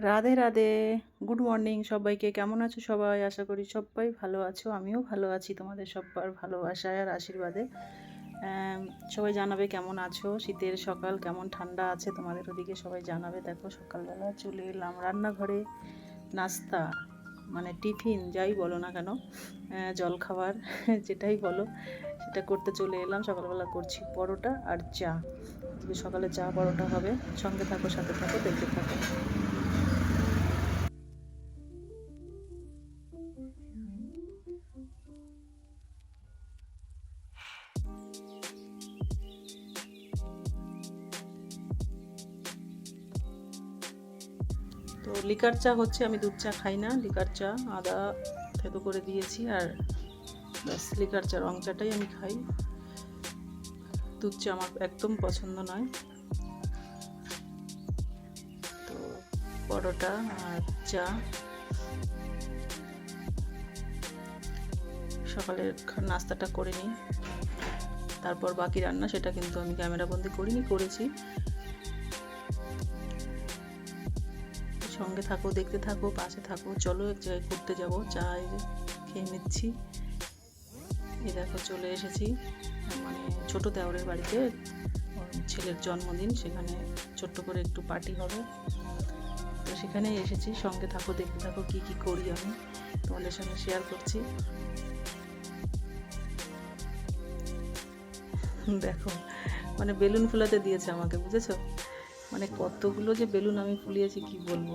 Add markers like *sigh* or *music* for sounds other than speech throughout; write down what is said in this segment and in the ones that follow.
Radhe Radhe. Good morning সবাইকে। কেমন আছো সবাই? আশা করি সবাই ভালো আছো। আমিও ভালো আছি তোমাদের সবার ভালোবাসায় আর আশীর্বাদে। সবাই জানাবে কেমন আছো? শীতের সকাল কেমন ঠান্ডা আছে তোমাদের ওদিকে? সবাই জানাবে। দেখো সকালবেলা চলে এলাম রান্নাঘরে। নাস্তা মানে টিফিন যাই বলো না কেন। আহ, জলখাবার *laughs* যেটাই বলো সেটা করতে চলে এলাম। সকালবেলা করছি পরোটা আর চা। সকালে চা পরোটা হবে। সঙ্গে থাকো সাথে থাকো দেখতে থাকো। তো লিকার চা হচ্ছে, আমি দুধ চা খাই না, লিকার চা, আদা থেতো করে দিয়েছি আর ব্যাস, লিকার চা, রং চাটাই আমি খাই। দুধ চা আমার একদম পছন্দ নয়। তো পরোটা আর চা। সকালের নাস্তাটা করে নিই। তারপর বাকি রান্না সেটা কিন্তু আমি ক্যামেরাবন্দি করিনি, করেছি। সঙ্গে থাকো, দেখতে থাকো, পাশে থাকো। চলো এক জায়গায় ঘুরতে যাব। চা খেয়ে নিচ্ছি। এই দেখো, চলে এসেছি। মানে ছোট দেওরের বাড়িতে। ছেলের জন্মদিন, সেখানে ছোট্ট করে একটু পার্টি হবে। তো সেখানেই এসেছি। সঙ্গে থাকো, দেখতে থাকো কি কি করি আমি। তোমাদের সঙ্গে শেয়ার করছি। দেখো মানে বেলুন ফুলাতে দিয়েছে আমাকে, বুঝেছ? মানে কতগুলো যে বেলুন আমি ফুলিয়েছি, কি বলব?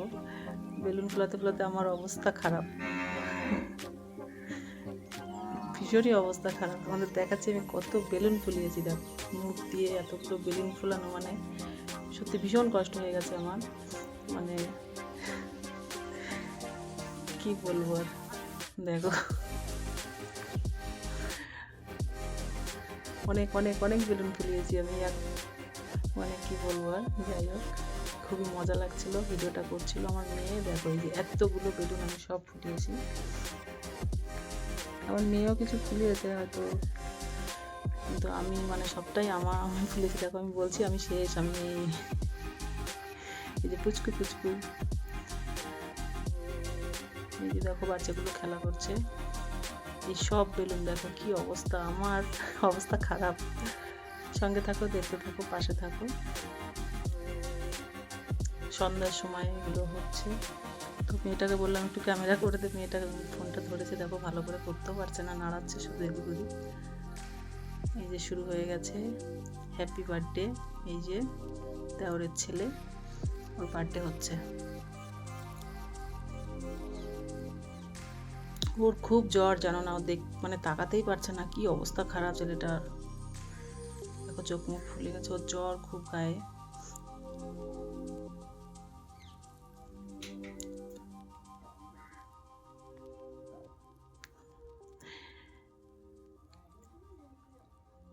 বেলুন ফুলাতে ফুলাতে আমার অবস্থা খারাপ। ভীষণই অবস্থা খারাপ। আমাদের দেখাচ্ছি আমি কত বেলুন ফুলিয়েছি, দেখ। মুখ দিয়ে এতগুলো বেলুন ফুলানো মানে সত্যি ভীষণ কষ্ট হয়ে গেছে আমার। মানে কি বলব আর, দেখো। অনেক অনেক অনেক বেলুন ফুলিয়েছি আমি। আর মানে কি বলব আর? যাই হোক, খুবই মজা লাগছিল, ভিডিওটা করছিল আমার মেয়ে। দেখো এই যে এতগুলো বেলুন আমি সব ফুটিয়েছি। আমার মেয়েও কিছু ফুলিয়েছে হয়তো। কিন্তু আমি মানে সবটাই আমার আমি ফুলেছি। দেখো আমি বলছি, আমি শেষ, আমি এই যে পুচকু পুচকু। এই যে দেখো বাচ্চাগুলো খেলা করছে। এই সব বেলুন, দেখো কি অবস্থা। আমার অবস্থা খারাপ। সঙ্গে থাকো, দেখতে থাকো, পাশে থাকো। সন্ধ্যার সময় এগুলো হচ্ছে। তো মেয়েটাকে বললাম, একটু ক্যামেরা করে দে মেয়েটাকে ফোনটা ধরেছে, দেখো ভালো করে করতেও পারছে না, নাড়াচ্ছে শুধু ওদিক। এই যে শুরু হয়ে গেছে। হ্যাপি বার্থডে এই যে দেওরের ছেলে, ওর বার্থডে হচ্ছে। ওর খুব জ্বর, জানো না, ও দেখ মানে তাকাতেই পারছে না, কি অবস্থা খারাপ ছেলেটার। চোখ মুখ ফুলে গেছে, ওর জ্বর খুব গায়ে।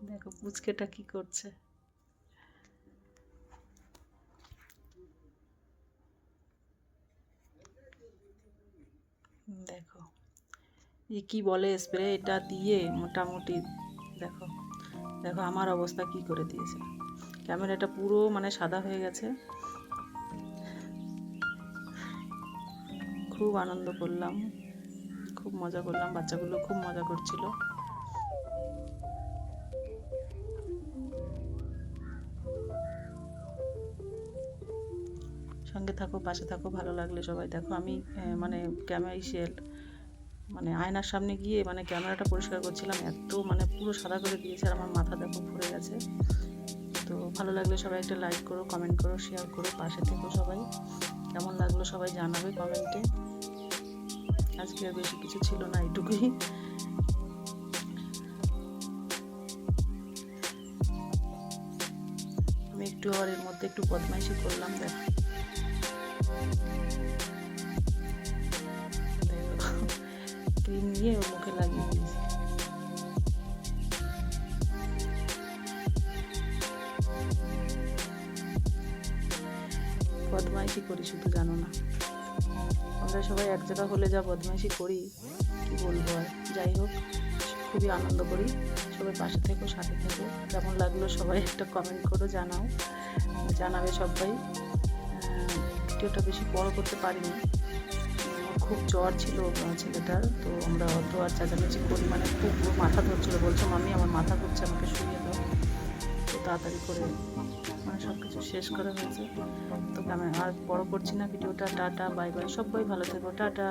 দেখো পুচকেটা কি করছে। দেখো। এই কি বলে স্প্রে? এটা দিয়ে মোটামুটি, দেখো। দেখো আমার অবস্থা কি করে দিয়েছে। ক্যামেরাটা পুরো মানে সাদা হয়ে গেছে। খুব আনন্দ করলাম। খুব মজা করলাম। বাচ্চাগুলো খুব মজা করছিল। সঙ্গে থাকো, পাশে থাকো, ভালো লাগলে সবাই। দেখো আমি মানে ক্যামেরা সেল মানে আয়নার সামনে গিয়ে মানে ক্যামেরাটা পরিষ্কার করছিলাম, এত মানে পুরো সাদা করে দিয়েছে আর আমার মাথা দেখো ভরে গেছে। তো ভালো লাগলে সবাই একটা লাইক করো কমেন্ট করো শেয়ার করো, পাশে থেকো সবাই। কেমন লাগল সবাই জানাবে কমেন্টে আজকে আর বেশি কিছু ছিল না এইটুকুই আমি একটু আর এর মধ্যে একটু বদমাইশি করলাম, দেখো। ক্রিম নিয়ে ওর মুখে বদমাইশি করি শুধু জানো না। আমরা সবাই এক জায়গা হলে যা বদমাইশি করি, কি বলব আর? যাই হোক, খুবই আনন্দ করি। সবাই পাশে থেকো, সাথে থেকো। কেমন লাগল সবাই একটা কমেন্ট করো, জানাও। জানাবে সবাই। ভিডিওটা বেশি বড় করতে পারিনি। খুব জ্বর ছিল ছেলেটার, তো আমরা অত আর চেঁচামেচি করি মানে খুব মাথা ধরছিল। বলছো, মামি, আমার মাথা ঘুরছে, আমাকে শুয়ে দাও। তো তাড়াতাড়ি করে মানে সব কিছু শেষ করা হয়েছে। তো আমি আর বড় করছি না, ভিডিওটা, টাটা, বাই বাই, সবাই ভালো থেকো, টাটা।